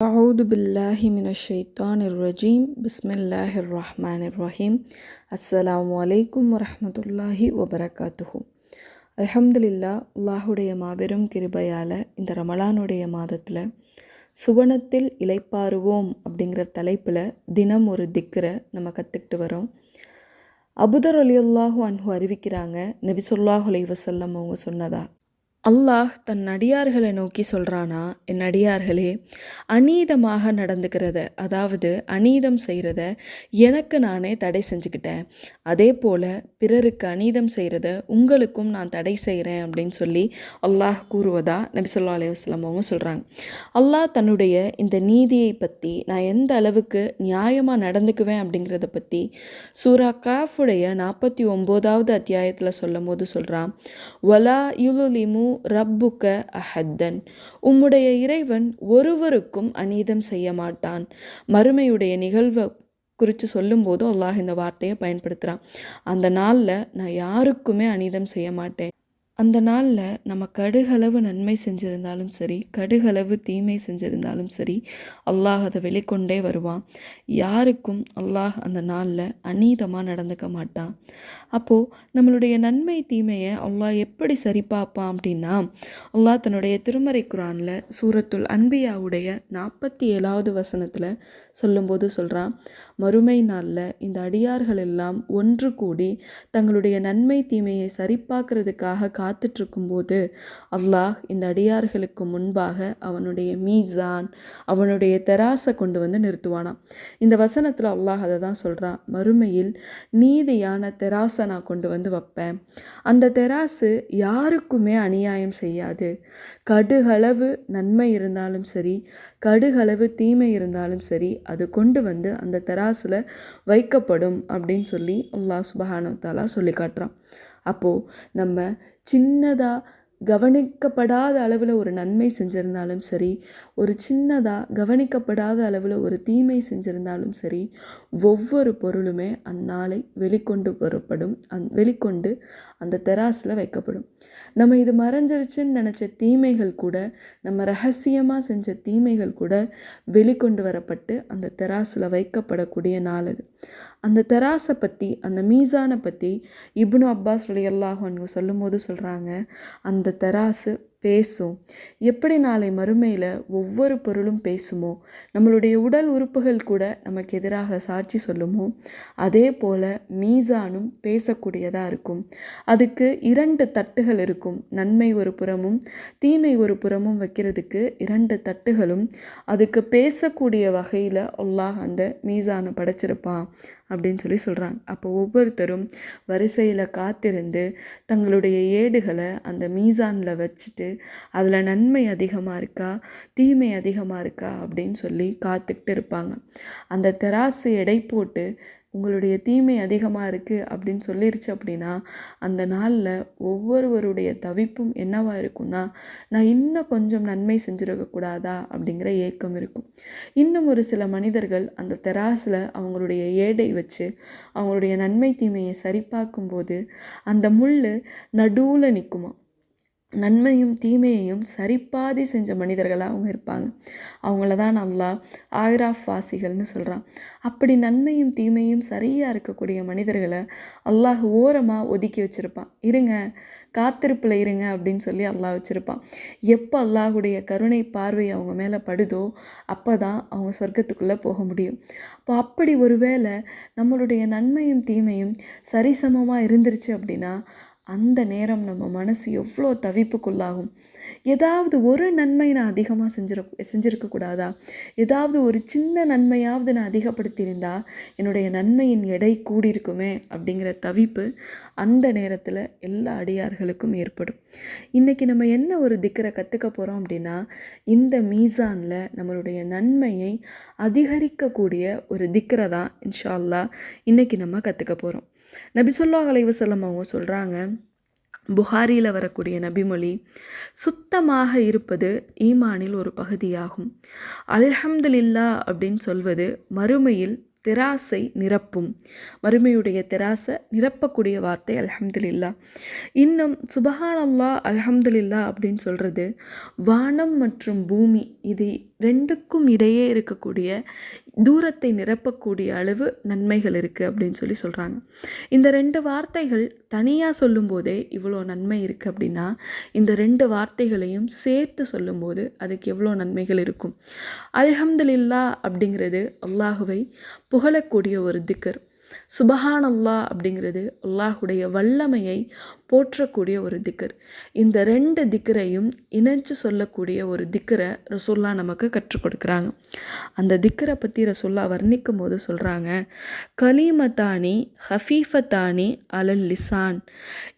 أعوذ بالله من الشيطان الرجيم بسم الله الرحمن الرحيم அஸ்ஸலாமு அலைக்கும் வரஹ்மத்துல்லாஹி வபரகாத்துஹு அல்ஹம்துலில்லா அல்லாஹுடைய மாபெரும் கிருபையால் இந்த ரமலானுடைய மாதத்தில் சுவனத்தில் இளைப்பாறுவோம் அப்படிங்கிற தலைப்பில் தினம் ஒரு திக்கரை நம்ம கற்றுக்கிட்டு வரோம் அபுதர் அலியுல்லாஹு அன்ஹு அறிவிக்கிறாங்க நபி சொல்லாஹு அலைஹி வஸல்லம் அவங்க சொன்னதா அல்லாஹ் தன் அடியார்களை நோக்கி சொல்கிறானா என் அடியார்களே அநீதமாக நடந்துக்கிறத அதாவது அநீதம் செய்கிறத எனக்கு நானே தடை செஞ்சுக்கிட்டேன். அதே போல் பிறருக்கு அநீதம் செய்கிறத உங்களுக்கும் நான் தடை செய்கிறேன் அப்படின்னு சொல்லி அல்லாஹ் கூறுவதா நபி சொல்லா அலைஹி அவங்க சொல்கிறாங்க அல்லாஹ் தன்னுடைய இந்த நீதியை பற்றி நான் எந்த அளவுக்கு நியாயமாக நடந்துக்குவேன் அப்படிங்கிறத பற்றி சூரா காஃபுடைய நாற்பத்தி ஒம்போதாவது அத்தியாயத்தில் சொல்லும் போது சொல்கிறான் வலா யுலுலிமு ரப்புக்க அஹத்தன். உம்முடைய இறைவன் ஒருவருக்கும் அநீதம் செய்ய மாட்டான். மறுமையுடைய நிகழ்வை குறித்து சொல்லும்போது அல்லாஹ் இந்த வார்த்தையை பயன்படுத்துகிறான் அந்த நாளில் நான் யாருக்குமே அநீதம் செய்ய மாட்டேன். அந்த நாளில் நம்ம கடுகளவு நன்மை செஞ்சுருந்தாலும் சரி கடுகளவு தீமை செஞ்சுருந்தாலும் சரி அல்லாஹ் அதை வெளிக்கொண்டே வருவான். யாருக்கும் அல்லாஹ் அந்த நாளில் அநீதமாக நடந்துக்க மாட்டான். அப்போது நம்மளுடைய நன்மை தீமையை அல்லாஹ் எப்படி சரி பார்ப்பான் அப்படின்னா அல்லாஹ் தன்னுடைய திருமறை குரானில் சூரத்துல் அன்பியாவுடைய நாற்பத்தி ஏழாவது வசனத்தில் சொல்லும்போது சொல்கிறான் மறுமை நாளில் இந்த அடியார்கள் எல்லாம் ஒன்று கூடி தங்களுடைய நன்மை தீமையை சரிபார்க்கறதுக்காக காத்துட்ருக்கும்போது அல்லாஹ் இந்த அடியார்களுக்கு முன்பாக அவனுடைய மீசான் அவனுடைய தெராசை கொண்டு வந்து நிறுத்துவானாம். இந்த வசனத்தில் அல்லாஹ் அதை தான் சொல்கிறான் மறுமையில் நீதியான தெராசை நான் கொண்டு வந்து வைப்பேன். அந்த தெராசு யாருக்குமே அநியாயம் செய்யாது. கடுகளவு நன்மை இருந்தாலும் சரி கடுகளவு தீமை இருந்தாலும் சரி அது கொண்டு வந்து அந்த தெராசில் வைக்கப்படும். அப்படின்னு சொல்லி அல்லாஹ் சுபஹானு தாலா சொல்லி காட்டுறான். அப்போது நம்ம சின்னதாக கவனிக்கப்படாத அளவில் ஒரு நன்மை செஞ்சுருந்தாலும் சரி ஒரு சின்னதாக கவனிக்கப்படாத அளவில் ஒரு தீமை செஞ்சுருந்தாலும் சரி ஒவ்வொரு பொருளுமே அந்நாளை வெளிக்கொண்டு வரப்படும் அந் வெளிக்கொண்டு அந்த தெராஸில் வைக்கப்படும். நம்ம இது மறைஞ்சிருச்சுன்னு நினச்ச தீமைகள் கூட நம்ம ரகசியமாக செஞ்ச தீமைகள் கூட வெளிக்கொண்டு வரப்பட்டு அந்த தெராஸில் வைக்கப்படக்கூடிய நாள் அது. அந்த தெராஸை பற்றி அந்த மீசானை பற்றி இப்னு அப்பாஸ் அலி அல்லாஹ் சொல்லும்போது சொல்கிறாங்க அந்த தெராசு பேசும். எப்படி நாளை மறுமையில் ஒவ்வொரு பொருளும் பேசுமோ நம்மளுடைய உடல் உறுப்புகள் கூட நமக்கு எதிராக சாட்சி சொல்லுமோ அதே போல் மீசானும் பேசக்கூடியதாக இருக்கும். அதுக்கு இரண்டு தட்டுகள் இருக்கும். நன்மை ஒரு புறமும் தீமை ஒரு புறமும் வைக்கிறதுக்கு இரண்டு தட்டுகளும். அதுக்கு பேசக்கூடிய வகையில் அல்லாஹ் அந்த மீசானை படைச்சிருப்பான் அப்படின்னு சொல்லி சொல்கிறாங்க அப்போ ஒவ்வொருத்தரும் வரிசையில் காத்திருந்து தங்களுடைய ஏடுகளை அந்த மீசானில் வச்சுட்டு அதில் நன்மை அதிகமாக இருக்கா? தீமை அதிகமாக இருக்கா? அப்படின்னு சொல்லி காத்துக்கிட்டு இருப்பாங்க. அந்த தெராசு எடை போட்டு உங்களுடைய தீமை அதிகமாக இருக்குது அப்படின்னு சொல்லிருச்சு அப்படின்னா அந்த நாளில் ஒவ்வொருவருடைய தவிப்பும் என்னவாக இருக்கும்னா நான் இன்னும் கொஞ்சம் நன்மை செஞ்சுருக்கக்கூடாதா அப்படிங்கிற ஏக்கம் இருக்கும். இன்னும் ஒரு சில மனிதர்கள் அந்த தெராஸில் அவங்களுடைய ஏடை வச்சு அவங்களுடைய நன்மை தீமையை சரிபார்க்கும்போது அந்த முள் நடுவில் நிற்குமா நன்மையும் தீமையையும் சரிப்பாதி செஞ்ச மனிதர்களாக அவங்க இருப்பாங்க. அவங்கள தான் நல்லா ஆயிராஃப் வாசிகள்னு சொல்கிறான் அப்படி நன்மையும் தீமையும் சரியாக இருக்கக்கூடிய மனிதர்களை அல்லாஹ் ஓரமாக ஒதுக்கி வச்சுருப்பான். இருங்க காத்திருப்பில் இருங்க அப்படின்னு சொல்லி அல்லாஹ் வச்சுருப்பான். எப்போ அல்லாஹுடைய கருணை பார்வை அவங்க மேலே படுதோ அப்போ தான் அவங்க சொர்க்கத்துக்குள்ளே போக முடியும். அப்போ அப்படி ஒரு வேளை நம்மளுடைய நன்மையும் தீமையும் சரிசமமாக இருந்துருச்சு அப்படின்னா அந்த நேரம் நம்ம மனசு எவ்வளோ தவிப்புக்குள்ளாகும். ஏதாவது ஒரு நன்மை நான் அதிகமாக செஞ்சிட செஞ்சுருக்கக்கூடாதா? ஏதாவது ஒரு சின்ன நன்மையாவது நான் அதிகப்படுத்தியிருந்தா என்னுடைய நன்மையின் எடை கூடியிருக்குமே அப்படிங்கிற தவிப்பு அந்த நேரத்தில் எல்லா அடியார்களுக்கும் ஏற்படும். இன்றைக்கி நம்ம என்ன ஒரு திக்கரை கற்றுக்க போகிறோம் அப்படின்னா இந்த மீசானில் நம்மளுடைய நன்மையை அதிகரிக்கக்கூடிய ஒரு திக்கரை தான் இன்ஷால்லா இன்றைக்கி நம்ம கற்றுக்க போகிறோம் நபிசுல்லா அலைவசல்லம் அவங்க சொல்கிறாங்க புகாரியில் வரக்கூடிய நபிமொழி சுத்தமாக இருப்பது ஈமானில் ஒரு பகுதியாகும். அல்ஹம்துலில்லா அப்படின்னு சொல்வது மறுமையில் தெராசை நிரப்பும். மறுமையுடைய தெராசை நிரப்பக்கூடிய வார்த்தை அல்ஹம்துலில்லா. இன்னும் சுபஹானல்லா அல்ஹம்துலில்லா அப்படின்னு சொல்கிறது வானம் மற்றும் பூமி இது ரெண்டுக்கும் இடையே இருக்கக்கூடிய தூரத்தை நிரப்பக்கூடிய அளவு நன்மைகள் இருக்குது அப்படின்னு சொல்லி சொல்கிறாங்க இந்த ரெண்டு வார்த்தைகள் தனியாக சொல்லும்போதே இவ்வளோ நன்மை இருக்குது அப்படின்னா இந்த ரெண்டு வார்த்தைகளையும் சேர்த்து சொல்லும்போது அதுக்கு எவ்வளோ நன்மைகள் இருக்கும். அல்ஹம்துலில்லா அப்படிங்கிறது அல்லாஹுவை புகழக்கூடிய ஒரு திக்கர். சுபஹான் அல்லாஹ் அப்படிங்கிறது அல்லாஹுடைய வல்லமையை போற்றக்கூடிய ஒரு திக்கர். இந்த ரெண்டு திக்கரையும் இணைச்சு சொல்லக்கூடிய ஒரு திக்கரை ரசோல்லா நமக்கு கற்றுக் கொடுக்குறாங்க. அந்த திக்கரை பற்றி ரசோல்லா வர்ணிக்கும் போது சொல்கிறாங்க கலீமத்தானி ஹஃபீஃபத்தானி அலல் லிசான்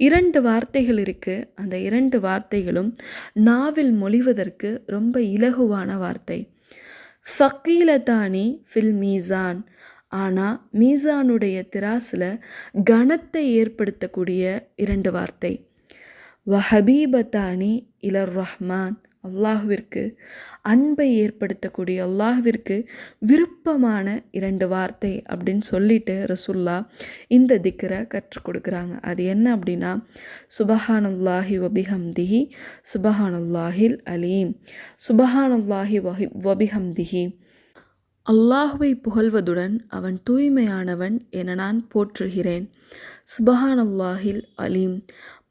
இரண்டு வார்த்தைகள் இருக்குது அந்த இரண்டு வார்த்தைகளும் நாவில் மொழிவதற்கு ரொம்ப இலகுவான வார்த்தை. ஃபக்கீலத்தானி ஃபில் மீசான் ஆனால் மீசானுடைய திராஸில் கனத்தை ஏற்படுத்தக்கூடிய இரண்டு வார்த்தை. வஹபீபத்தானி இலர் ரஹ்மான் அல்லாஹுவிற்கு அன்பை ஏற்படுத்தக்கூடிய அல்லாஹுவிற்கு விருப்பமான இரண்டு வார்த்தை அப்படின்னு சொல்லிட்டு ரசுல்லா இந்த திக்கரை கற்றுக் கொடுக்குறாங்க. அது என்ன அப்படின்னா சுபஹானுல்லாஹி வபிஹம்திஹி சுபஹானுல்லாஹில் அலீம் சுபஹானுல்லாஹி வஹி வபிஹம்திஹி. அல்லாஹுவை புகழ்வதுடன் அவன் தூய்மையானவன் என நான் போற்றுகிறேன். சுபஹான் அல்லாஹில் அலீம்.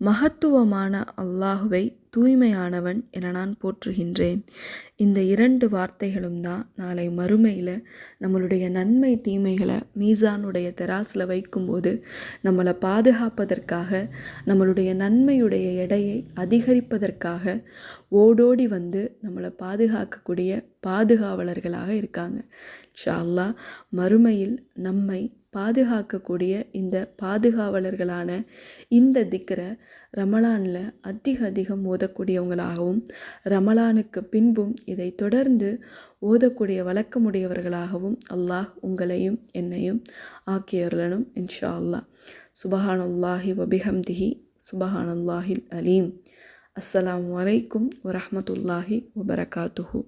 மகத்துவமான அல்லாஹுவை தூய்மையானவன் என நான் போற்றுகின்றேன். இந்த இரண்டு வார்த்தைகளும் தான் நாளை மறுமையில் நம்மளுடைய நன்மை தீமைகளை மீசானுடைய தெராசில் வைக்கும்போது நம்மளை பாதுகாப்பதற்காக நம்மளுடைய நன்மையுடைய எடையை அதிகரிப்பதற்காக ஓடோடி வந்து நம்மளை பாதுகாக்கக்கூடிய பாதுகாவலர்களாக இருக்காங்க. ஷால்லா மறுமையில் நம்மை பாதுகாக்கக்கூடிய இந்த பாதுகாவலர்களான இந்த திக்கரை ரமலானில் அதிக அதிகம் ஓதக்கூடியவங்களாகவும் ரமலானுக்கு பின்பும் இதை தொடர்ந்து ஓதக்கூடிய வழக்கமுடையவர்களாகவும் அல்லாஹ் உங்களையும் என்னையும் ஆக்கியர்லனும் இன்ஷா அல்லாஹ் சுபஹானல்லாஹி வபிஹம்திஹி சுபஹானல்லாஹில் அலீம். அஸ்ஸலாம் வலைக்கும் வரமத்துல்லாஹி வபரகாத்துஹு.